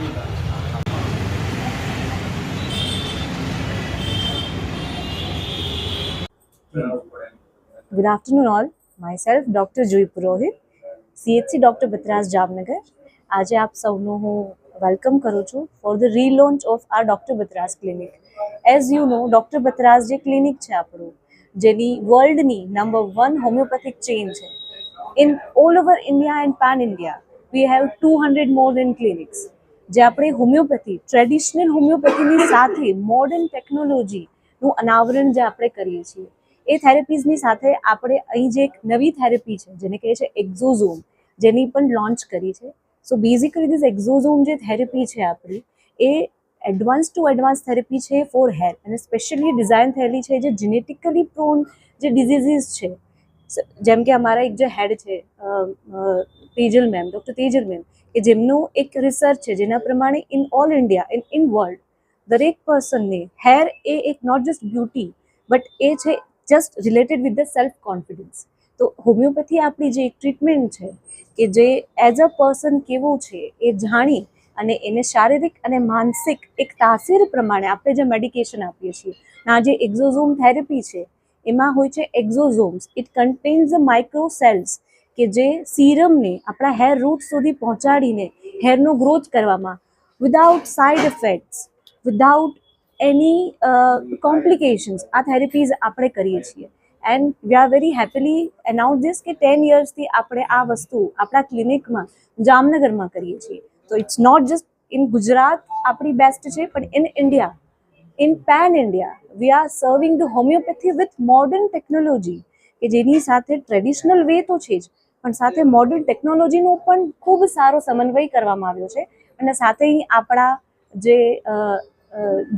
Good afternoon all. Myself Dr. Jui Purohit, CHC Dr. Batras Javnagar. આજે આપ સૌનો હું વેલકમ કરું છું ફોર ધ રીલોન્ચ ઓફ આ doctor Batra's clinic as you know doctor Batra's જે ક્લિનિક છે આપણું જેની વર્લ્ડની નંબર વન હોમિયોપેથિક ચેઇન છે in all over India and pan India, we have 200 more than clinics. જે આપણે હોમિયોપેથી ટ્રેડિશનલ હોમિયોપેથીની સાથે મોડર્ન ટેકનોલોજીનું અનાવરણ જે આપણે કરીએ છીએ એ થેરેપીઝની સાથે આપણે અહીં જે એક નવી થેરેપી છે જેને કહે છે એક્ઝોઝોમ જેની પણ લોન્ચ કરી છે સો બેઝિકલી ધીઝ એક્ઝોઝોમ જે થેરેપી છે આપણી એ એડવાન્સ ટુ એડવાન્સ થેરેપી છે ફોર હેર અને સ્પેશિયલી ડિઝાઇન થયેલી છે જે જીનેટિકલી પ્રોન જે ડિઝીઝીસ છે જેમ કે અમારા એક જે હેડ છે Tejal ma'am doctor Tejal ma'am કે જેમનું એક રિસર્ચ છે જેના પ્રમાણે in all India in in world દરેક પર્સનને હેર એ એક નોટ જસ્ટ બ્યુટી બટ એ છે just related with the self confidence તો હોમિયોપેથી આપણી જે ટ્રીટમેન્ટ છે કે જે એઝ અ પર્સન કેવું છે એ જાણી અને એને શારીરિક અને માનસિક એક તાસીર પ્રમાણે આપણે જે મેડિકેશન આપીએ છીએ આ જે એક્ઝોઝોમ થેરેપી છે એમાં હોય છે exosomes it contains the micro cells કે જે સીરમને આપણા હેર રૂટ સુધી પહોંચાડીને હેરનો ગ્રોથ કરવામાં without side effects without any complications આ થેરેપીઝ આપણે કરીએ છીએ and we are very happily announce this કે ટેન યર્સથી આપણે આ વસ્તુ આપણા ક્લિનિકમાં જામનગરમાં કરીએ છીએ તો it's not just in Gujarat આપણી બેસ્ટ છે પણ in India in pan India we are serving the homeopathy with modern technology કે જેની સાથે ટ્રેડિશનલ વે તો છે જ પણ સાથે મોડર્ન ટેકનોલોજીનો પણ ખૂબ સારો સમન્વય કરવામાં આવ્યો છે અને સાથે આપણા જે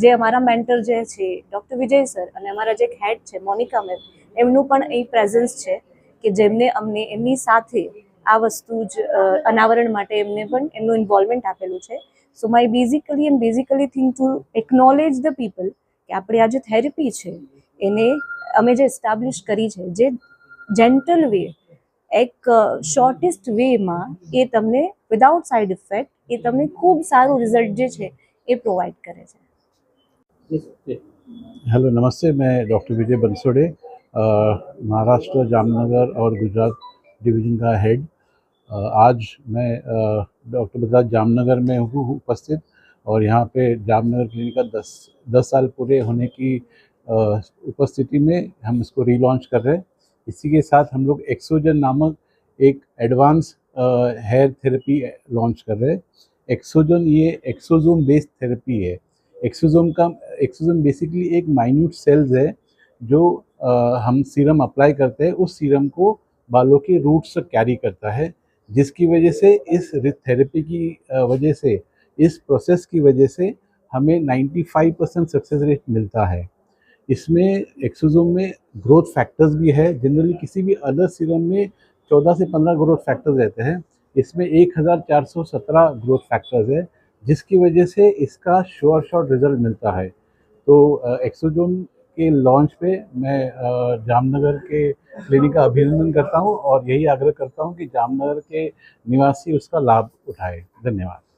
જે અમારા મેન્ટર જે છે ડૉક્ટર વિજય સર અને અમારા જે હેડ છે મોનિકા મેમ એમનું પણ એ પ્રેઝન્સ છે કે જેમને અમને એમની સાથે આ વસ્તુ જ અનાવરણ માટે એમને પણ એમનું ઇન્વોલ્વમેન્ટ આપેલું છે so my basically and basically think to acknowledge the people કે આપણી આ જે થેરપી છે એને અમે જે ઇસ્ટાબ્લિશ કરી છે જે જન્ટલ વે એક shortest way માં એ તમને વિથઆઉટ સાઇડ ઇફેક્ટ એ તમને ખૂબ સારા રિઝલ્ટ જે છે એ પ્રોવાઇડ કરે છે હેલો નમસ્તે મે doctor Vijay Bansode Maharashtra Jamnagar or Gujarat division કા હેડ આજ મે ડોક્ટર જામનગર મે ઉપસ્થિત ઓર યહા પે જામનગર ક્લિનિકા 10 10 સાલ પૂરે હોને કી उपस्थिति में हम इसको रीलॉन्च कर रहे हैं इसी के साथ हम लोग एक्सोजन नामक एक एडवांस हेयर थेरेपी लॉन्च कर रहे हैं एक्सोजन ये एक्सोजोम बेस्ड थेरेपी है एक्सोजोम का एक्सोजोम बेसिकली एक माइन्यूट सेल्स है जो आ, हम सीरम अप्लाई करते हैं उस सीरम को बालों के रूट्स तक कैरी करता है जिसकी वजह से इस थेरेपी की वजह से इस प्रोसेस की वजह से हमें 95 परसेंट सक्सेस रेट मिलता है इसमें एक्सोजोम में ग्रोथ फैक्टर्स भी है जनरली किसी भी अदर सीरम में 14 से 15 ग्रोथ फैक्टर्स रहते हैं इसमें 1417 ग्रोथ फैक्टर्स है जिसकी वजह से इसका श्योर शॉर्ट रिजल्ट मिलता है तो एक्सोजोम के लॉन्च पे मैं जामनगर के क्लिनिक का अभिनंदन करता हूँ और यही आग्रह करता हूँ कि जामनगर के निवासी उसका लाभ उठाए धन्यवाद